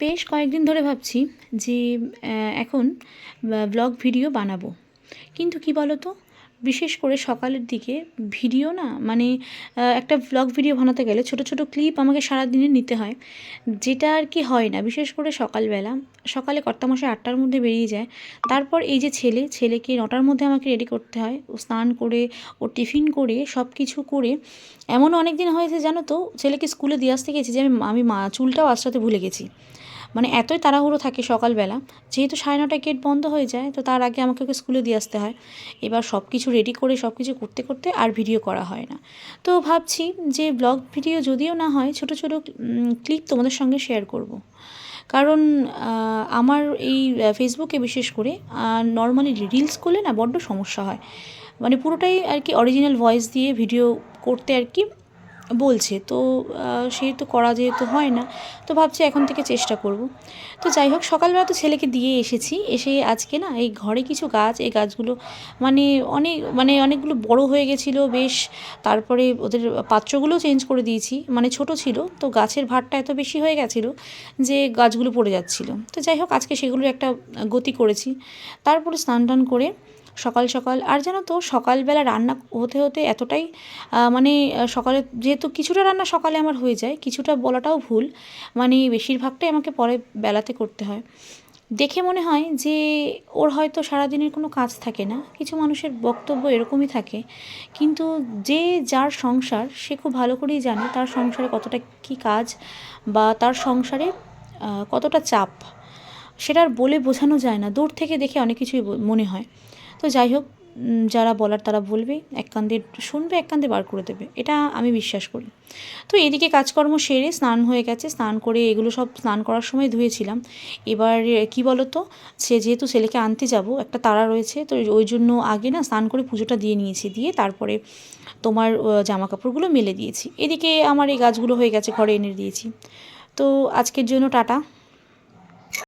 বেশ কয়েকদিন ধরে ভাবছি যে এখন ব্লগ ভিডিও বানাবো। কিন্তু কি বলো তো বিশেষ করে সকালের দিকে ভিডিও না মানে একটা ব্লগ ভিডিও বানাতে গেলে ছোট ছোট ক্লিপ আমাকে সারাদিনে নিতে হয়। যেটা আর কি হয় না, বিশেষ করে সকালবেলা। সকালে কর্তামশাই আটটার মধ্যে বেরিয়ে যায়। তারপর এই যে ছেলে, ছেলেকে নটার মধ্যে আমাকে রেডি করতে হয়। ও স্নান করে, ও টিফিন করে সব কিছু করে। এমনও অনেক দিন হয়েছে জানো তো, ছেলেকে স্কুলে দিয়ে আসতে গেছি যে আমি আমি মা, চুলটাও আসাতে ভুলে গেছি। মানে এতই তাড়াহুড়ো থাকে সকালবেলা, যেহেতু সাড়ে নটায় গেট বন্ধ হয়ে যায়, তো তার আগে আমাকে ওকে স্কুলে দিয়ে আসতে হয়। এবার সব কিছু রেডি করে সব কিছু করতে করতে আর ভিডিও করা হয় না। তো ভাবছি যে ব্লগ ভিডিও যদিও না হয়, ছোট ছোট ক্লিপ তোমাদের সঙ্গে শেয়ার করব। কারণ আমার এই ফেসবুকে বিশেষ করে নর্মালি রিলস করলে না বড্ড সমস্যা হয়। মানে পুরোটাই আর কি অরিজিনাল ভয়েস দিয়ে ভিডিও করতে আর কি বলছে। তো আহ, সেহেতু করা যেহেতু হয় না তো ভাবছি এখন থেকে চেষ্টা করব। তো যাই হোক সকালবেলা তো ছেলেকে দিয়ে এসেছি। এসে আজকে না এই ঘরে কিছু গাছ এই গাছগুলো মানে অনেক মানে অনেকগুলো বড় হয়ে গেছিল বেশ তারপরে ওদের পাত্রগুলো চেঞ্জ করে দিয়েছি মানে ছোট ছিল তো গাছের ভারটা এত বেশি হয়ে গেছিল যে গাছগুলো পড়ে যাচ্ছিল। তো যাই হোক আজকে সেগুলো একটা গতি করেছি। তারপরে স্নান টান করে সকাল সকাল। আর জানো তো, সকালবেলা রান্না হতে হতে এতটাই মানে সকালে যেহেতু কিছুটা রান্না সকালে আমার হয়ে যায়, কিছুটা বলাটাও ভুল। মানে বেশিরভাগটাই আমাকে পরে বেলাতে করতে হয়। দেখে মনে হয় যে, ওর হয়তো সারাদিনের কোনো কাজ থাকে না, কিছু মানুষের বক্তব্য এরকমই থাকে। কিন্তু যে যার সংসার, সে খুব ভালো করেই জানে তার সংসারে কতটা কী কাজ বা তার সংসারে কতটা চাপ। সেটা আর বলে বোঝানো যায় না। দূর থেকে দেখে অনেক কিছুই মনে হয়। তো যাই হোক যারা বলার তারা বলবে, এক কান্দে শুনবে, এক কান্দে বার করে দেবে। এটা আমি বিশ্বাস করি। তো এদিকে কাজকর্ম সেরে স্নান হয়ে গেছে। স্নান করে এগুলো সব স্নান করার সময় ধুয়েছিলাম। এবার কি বলো তো সে যেহেতু ছেলেকে আনতে যাব, একটা তারা রয়েছে, তো ওই জন্য আগে না স্নান করে পুজোটা দিয়ে নিয়েছি। দিয়ে তারপরে তোমার জামা কাপড়গুলো মেলে দিয়েছি। এদিকে আমার এই গাছগুলো হয়ে গেছে, ঘরে এনে দিয়েছি। তো আজকের জন্য টাটা।